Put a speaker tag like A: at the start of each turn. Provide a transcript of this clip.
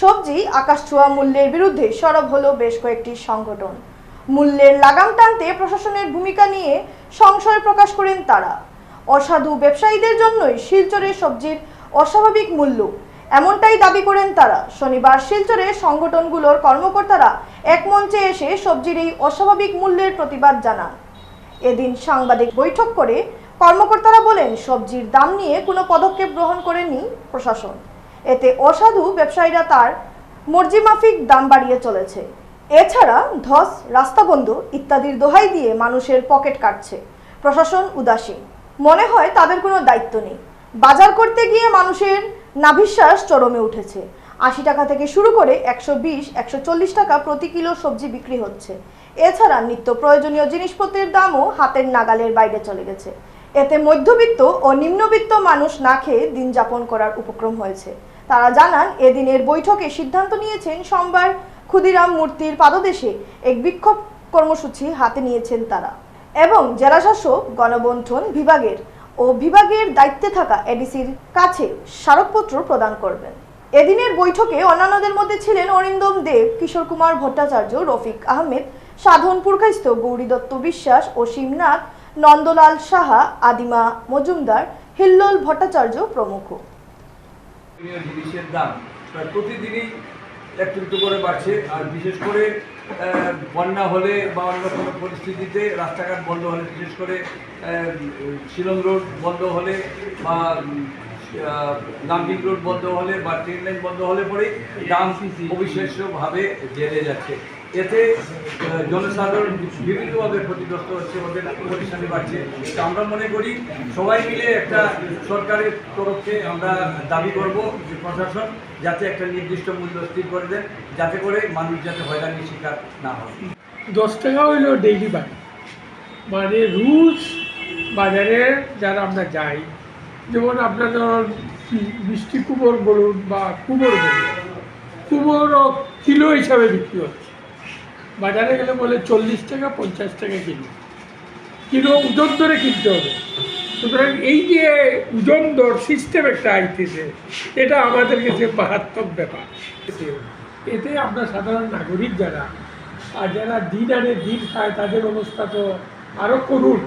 A: সবজি আকাশ ছোঁয়া মূল্যের বিরুদ্ধে সরব হলো বেশ কয়েকটি সংগঠন। মূল্যের লাগাম টানতে প্রশাসনের ভূমিকা নিয়ে সংশয় প্রকাশ করেন তারা। অসাধু ব্যবসায়ীদের জন্যই শিলচরে সবজির অস্বাভাবিক মূল্য, এমনটাই দাবি করেন তারা। শনিবার শিলচরে সংগঠনগুলোর কর্মকর্তারা এক মঞ্চে এসে সবজির এই অস্বাভাবিক মূল্যের প্রতিবাদ জানান। এদিন সাংবাদিক বৈঠক করে কর্মকর্তারা বলেন, সবজির দাম নিয়ে কোনো পদক্ষেপ গ্রহণ করেনি প্রশাসন। এতে অসাধু ব্যবসায়ীরা তার মর্জিমাফিক দাম বাড়িয়ে চলেছে। এছাড়া ধস রাস্তা বন্ধ ইত্যাদির দোহাই দিয়ে মানুষের পকেট কাটছে। প্রশাসন উদাসীন। মনে হয় তাদের কোনো দায়িত্ব নেই। বাজার করতে গিয়ে মানুষের নাভিশ্বাস চরমে উঠেছে। আশি টাকা থেকে শুরু করে একশো বিশ, একশো চল্লিশ টাকা প্রতি কিলো সবজি বিক্রি হচ্ছে। এছাড়া নিত্য প্রয়োজনীয় জিনিসপত্রের দামও হাতের নাগালের বাইরে চলে গেছে। এতে মধ্যবিত্ত ও নিম্নবিত্ত মানুষ না খেয়ে দিন যাপন করার উপক্রম হয়েছে। তারা জানান, এদিনের বৈঠকে সিদ্ধান্ত নিয়েছেন সোমবার ক্ষুদিরাম মূর্তির পাদদেশে এক বিক্ষোভ কর্মসূচি হাতে নিয়েছেন তারা এবং জেলাশাসক গণবন্ঠন বিভাগের ও বিভাগের দায়িত্বে থাকা এডিসির কাছে স্মারকপত্র প্রদান করবেন। এদিনের বৈঠকে অন্যান্যদের মধ্যে ছিলেন অরিন্দম দেব, কিশোর কুমার ভট্টাচার্য, রফিক আহমেদ, সাধন পুরকাইস্ত গৌরী দত্ত বিশ্বাস ও শিবনাথ, নন্দলাল সাহা, আদিমা মজুমদার, হিল্লোল ভট্টাচার্য প্রমুখ।
B: প্রয়োজনীয় জিনিসের দাম। প্রায় প্রতিদিনই একটু একটু করে বাড়ছে, আর বিশেষ করে বন্যা হলে বা অন্য কোনো পরিস্থিতিতে রাস্তাঘাট বন্ধ হলে, বিশেষ করে শিলং রোড বন্ধ হলে বা নামডিং রোড বন্ধ হলে বা ট্রেন লাইন বন্ধ হলে পরেই দাম অবিশ্বাস্যভাবে বেড়ে যাচ্ছে। এতে জনসাধারণ বিভিন্নভাবে ক্ষতিগ্রস্ত হচ্ছে, ওদের পরিশ্রমী বাড়ছে। আমরা মনে করি, সবাই মিলে একটা সরকারের তরফে আমরা দাবি করব যে প্রশাসন যাতে একটা নির্দিষ্ট মূল্য স্থির করে দেন, যাতে করে মানুষ যাতে হয়রানির শিকার না হয়।
C: দশ টাকা হইল ডেইলি মানে রুজ, বাজারে যারা আমরা যাই যেমন আপনার ধরুন, মিষ্টি কুমোর বলুন বা কুমোর বলুন। কুমোরও কিলো হিসাবে বিক্রি হচ্ছে। বাজারে গেলে বলে চল্লিশ টাকা, পঞ্চাশ টাকা কিলো। কিলো ওজন ধরে কিনতে হবে। সুতরাং এই যে ওজন দর সিস্টেম একটা আইতেছে এটা আমাদের কাছে মারাত্মক ব্যাপার। এতে আমরা সাধারণ নাগরিক যারা, আর যারা দিন আনে দিন খায়, তাদের অবস্থা তো আরও করুন